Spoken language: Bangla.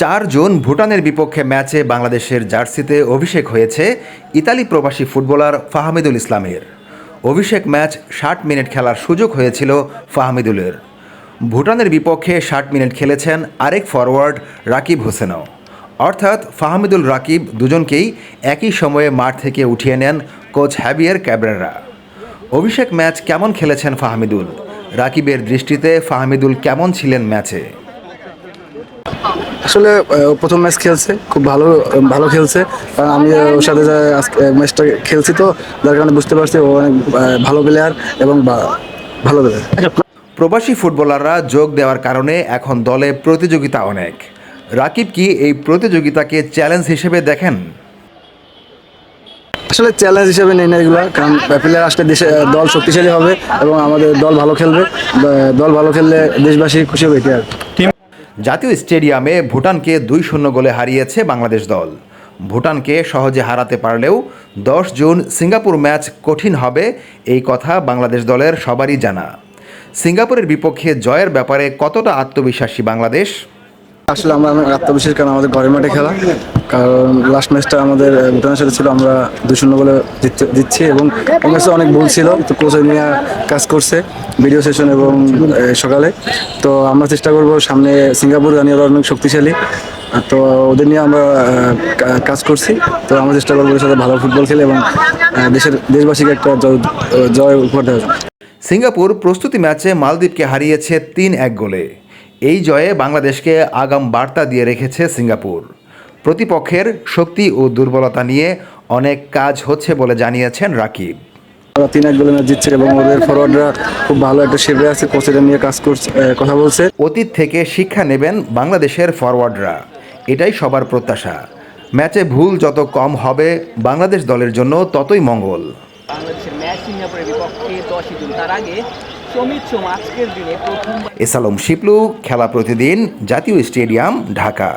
চার জুন ভুটানের বিপক্ষে ম্যাচে বাংলাদেশের জার্সিতে অভিষেক হয়েছে ইতালি প্রবাসী ফুটবলার ফাহমিদুল ইসলামের। অভিষেক ম্যাচ ষাট মিনিট খেলার সুযোগ হয়েছিল ফাহমিদুলের। ভুটানের বিপক্ষে ষাট মিনিট খেলেছেন আরেক ফরওয়ার্ড রাকিব হোসেনও। অর্থাৎ ফাহমিদুল রাকিব দুজনকেই একই সময়ে মাঠ থেকে উঠিয়ে নেন কোচ হ্যাবিয়ার ক্যাবরেরা। অভিষেক ম্যাচ কেমন খেলেছেন ফাহমিদুল? রাকিবের দৃষ্টিতে ফাহমিদুল কেমন ছিলেন ম্যাচে? আসলে প্রথম ম্যাচ খেলছে খুব ভালো ভালো খেলছে। কারণ আমি ওর সাথে যা আজকে ম্যাচটা খেলছি তো যার কারণে বুঝতে পারছি ও অনেক ভালো প্লেয়ার এবং ভালো প্লেয়ার প্রবাসী ফুটবলাররা যোগ দেওয়ার কারণে এখন দলে প্রতিযোগিতা অনেক। রাকিব কি এই প্রতিযোগিতাকে চ্যালেঞ্জ হিসেবে দেখেন? আসলে চ্যালেঞ্জ হিসেবে নেই না এগুলো কারণ প্লেয়ার আসলে দেশে দল শক্তিশালী হবে এবং আমাদের দল ভালো খেলবে দল ভালো খেললে দেশবাসী খুশি হবে এটাই আর কি। জাতীয় স্টেডিয়ামে ভুটানকে দুই শূন্য গোলে হারিয়েছে বাংলাদেশ দল। ভুটানকে সহজে হারাতে পারলেও দশ জুন সিঙ্গাপুর ম্যাচ কঠিন হবে এই কথা বাংলাদেশ দলের সবারই জানা। সিঙ্গাপুরের বিপক্ষে জয়ের ব্যাপারে কতটা আত্মবিশ্বাসী বাংলাদেশ? আসলে আমরা আত্মবিশ্বাস কারণ আমাদের ঘরের মাঠে খেলা। কারণ লাস্ট ম্যাচটা আমাদের ভুটানের সাথে ছিল, আমরা দুই শূন্য বলে জিতছি এবং ম্যাচে অনেক ভুল ছিল তো কোচ নিয়ে কাজ করছে ভিডিও সেশন এবং সকালে। তো আমরা চেষ্টা করব সামনে সিঙ্গাপুর জানি ওরা অনেক শক্তিশালী। তো ওদের নিয়ে আমরা কাজ করছি। তো আমরা চেষ্টা করব ওদের সাথে ভালো ফুটবল খেলে এবং দেশের দেশবাসীকে একটা জয় উপহার জন্য। সিঙ্গাপুর প্রস্তুতি ম্যাচে মালদ্বীপকে হারিয়েছে তিন এক গোলে। এই জয়ে বাংলাদেশকে আগাম বার্তা দিয়ে রেখেছে সিঙ্গাপুর। প্রতিপক্ষের শক্তি ও দুর্বলতা নিয়ে অনেক কাজ হচ্ছে বলে জানিয়েছেন রাকিব। ওরা তিন এক গোলে ম্যাচ জিতছে এবং ওদের ফরওয়ার্ডরা খুব ভালো একটা শেপে আছে কোচেরা নিয়ে কাজ করছে কথা বলছে। অতীত থেকে শিক্ষা নেবেন বাংলাদেশের ফরওয়ার্ডরা এটাই সবার প্রত্যাশা। ম্যাচে ভুল যত কম হবে বাংলাদেশ দলের জন্য ততই মঙ্গল। বাংলাদেশের ম্যাচ সিঙ্গাপুরের বিপক্ষে দশই জুন তার আগে সমিত সোম আজকের দিনে প্রথম এসালম শিপলু খেলা প্রতিদিন জাতীয় স্টেডিয়াম ঢাকা।